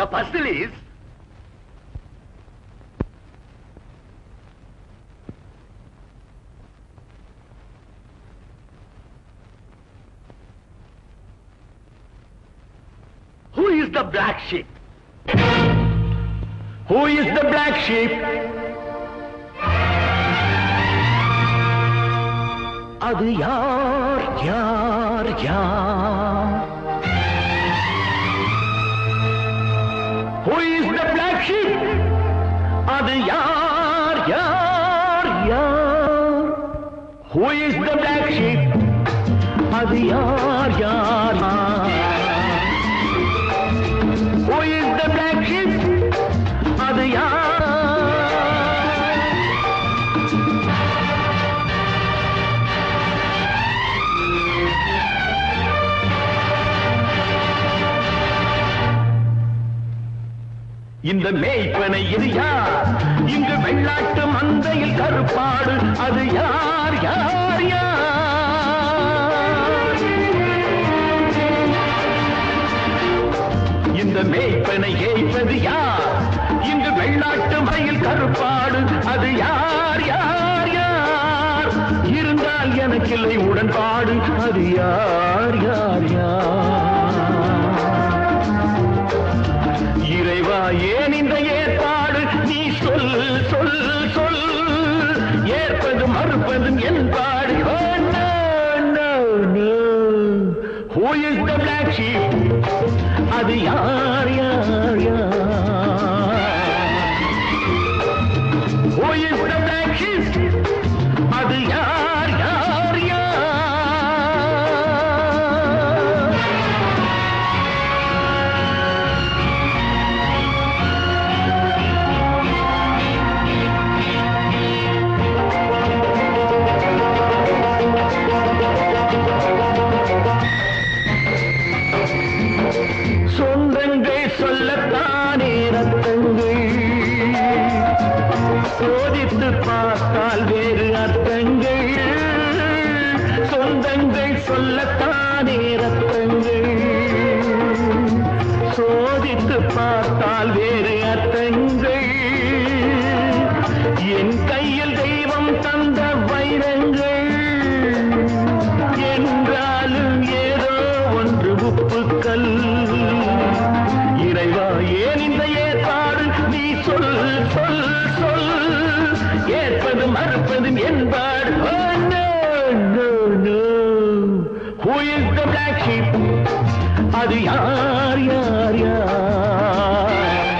The puzzle is who is the black sheep? Who is the black sheep? அது யார் யார் யார் Who is the black sheep? அது யார் யார் யார் Who is the black sheep? அது யார் யார் யார் இந்த மேய்ப்பனை இது யார்? இங்கு வெள்ளாட்டு மந்தையில் கருப்பாடு அது யார்? யார் யார்? இந்த மேய்ப்பனை ஏய்ப்பது யார்? இங்கு வெள்ளாட்டு மயில் கருப்பாடு அது யார்? யார் யார்? இருந்தால் எனக்கில்லை உடன்பாடு அது யார்? மறுப்பதும் என்பாடு Oh, no, no, no. Who is the black sheep? அது யார் யார் பார்த்தால் வேறு அர்த்தங்கள். சொந்தங்கள் சொல்லத்தானே ரத்தங்கள். சோதித்து பார்த்தால் வேறு அர்த்தங்கள். என்பாடு Oh, no, no, no. Who is the black sheep? அது யார் யார் யார்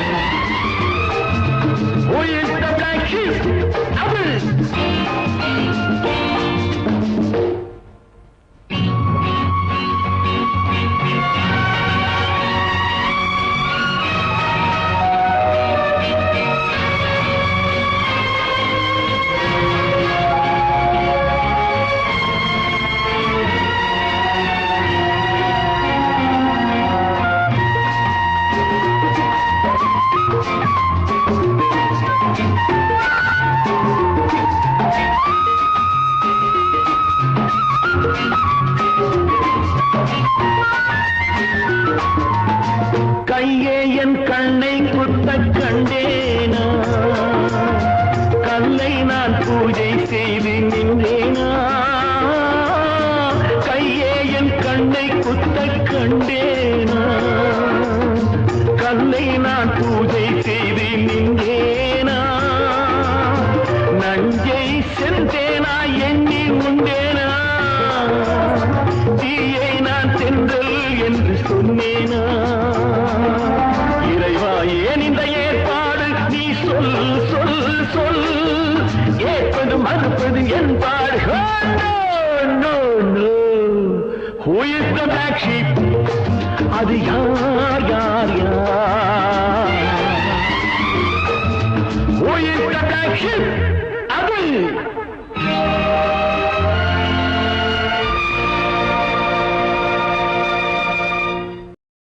உன்னை நான் பூஜை செய்து நின்றேனா? கையே என் கண்ணை குத்த கண்டேனா? Who is the black sheep? அது யார் யார் யார்